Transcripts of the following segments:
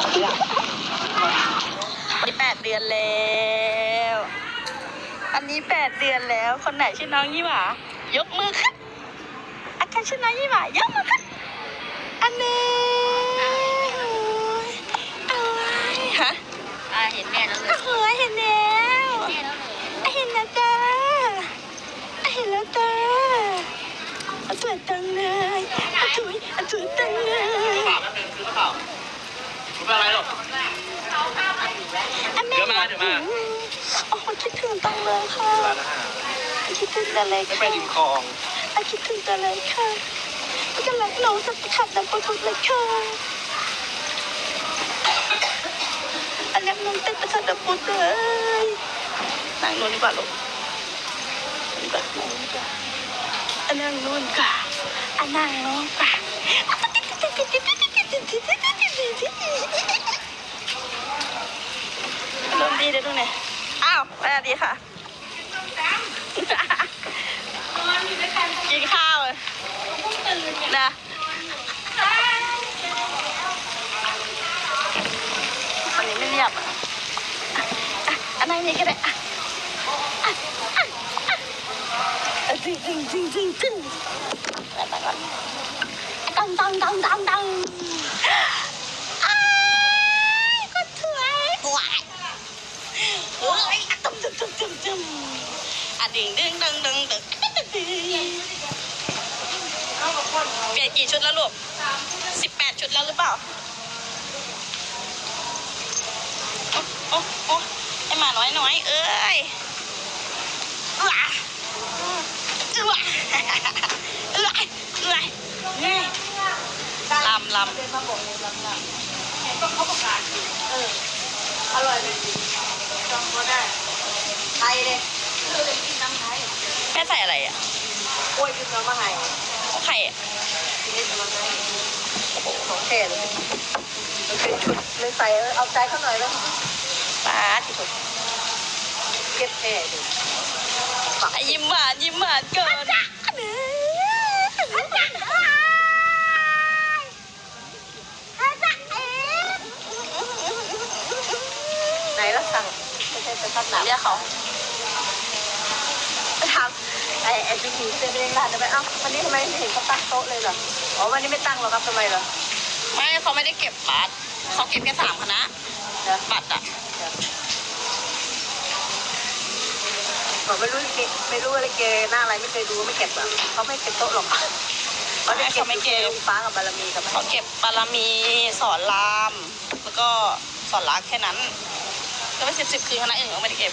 วันนี้แปดเดือนแล้ว อันนี้แปดเดือนแล้ว คนไหนชื่อน้องยี่หวายกมือขึ้นอาการชื่อน้องยี่หวายกมือขึ้นอันนี้อะไรฮะอ่าเห็นแม่แล้วเลยโอ้โหเห็นแล้วแม่แล้วเลย เห็นแล้วจ้าเห็นแล้วจ้าอะสวยจังเลยอะสวยอะสวยจังเลย เปล่าแป๊บนึงซื้อกระเป๋าไม่เป็นไรหรอก อะแม่ เดี๋ยวมาเดี๋ยวมา โอ้โหคิดถึงตังเลยค่ะ ร้านอาหารคิดถึงจังเลยไม่ค่ะไปถึงคลองอะคิดถึงจังเลยค่ะจะรักน้องสักขัดดังประทุดเลยค่ะอันนี้น้องเต้นตะขัดดังประทุดเลยนั่งนู้นดีกว่าลูกดีกว่านั่งนู้นดีกว่าอันนั่งนู้นกว่าอันนั่งนู้นกว่าลมดีเลยตรงไหนอ้าว สวัสดีค่ะ กินข้าวนะวันนี้ไม่เรียบอะอันนั้นนี่ก็ได้อะอะอะอะอะจริงจริงจริงจริงจริงแล้วไปก่อนดังดังดังดังดังอ้ายก็สวยว้ายเฮ้ยอะตุ้มตุ้มตุ้มตุ้มตุ้มอะ ดึงดึงดึงดึงดึงดึงเปลี่ยนกี่ชุดแล้วลูกสิบแปดชุดแล้วหรือเปล่า โอ้โอ้โอ้ไอหมาน้อยน้อยเอ้ยว้าว้าเอ้ยเอ้ยเอ้ยลำลำอร่อยเลยจองก็ได้ ไทยเลย แม่ใส่อะไรอะกล้วยกินน้ำมะไห่ไข่อะกินได้น้ำไทยโอ้โหของแท้เลยมันเป็นชุดเลยใส่เอาใจเขาหน่อยแล้วปลาที่สุดเก็บแท้ดิอะยิ้มหวานยิ้มหวานก่อนเไหนแล้วสั่งไม่ใช่จะทักหนารียกเขาไปถาม ไอ้ไอ้พี่ผีเซเว่นร้านทำไมเอ้าวันนี้ทำไมไม่เห็นเขาตั้งโต๊ะเลยเหรออ๋อวันนี้ไม่ตั้งหรอกครับทำไมเหรอไม่เขาไม่ได้เก็บบัตรเขาเก็บแค่สามคณะเดี๋ยวบัตรอะผมไม่รู้ลิเกไม่รู้ว่าลิเกหน้าอะไรไม่เคยดูไม่เก็บอะเขาไม่เก็บโต๊ะหรอกเขาได้เก็บลิเกลูกฟ้ากับบารมีกับเขาเก็บบารมีสอนราม แล้วก็สอนรักแค่นั้น ก็ไม่สิบสิบคืนคณะอื่นเขาไม่ได้เก็บ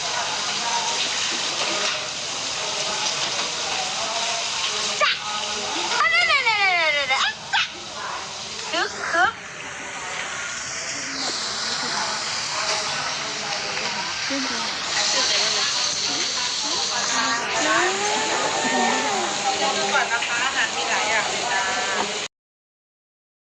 ก่อนนะคะอาหารมีหลายอย่างเลยจ้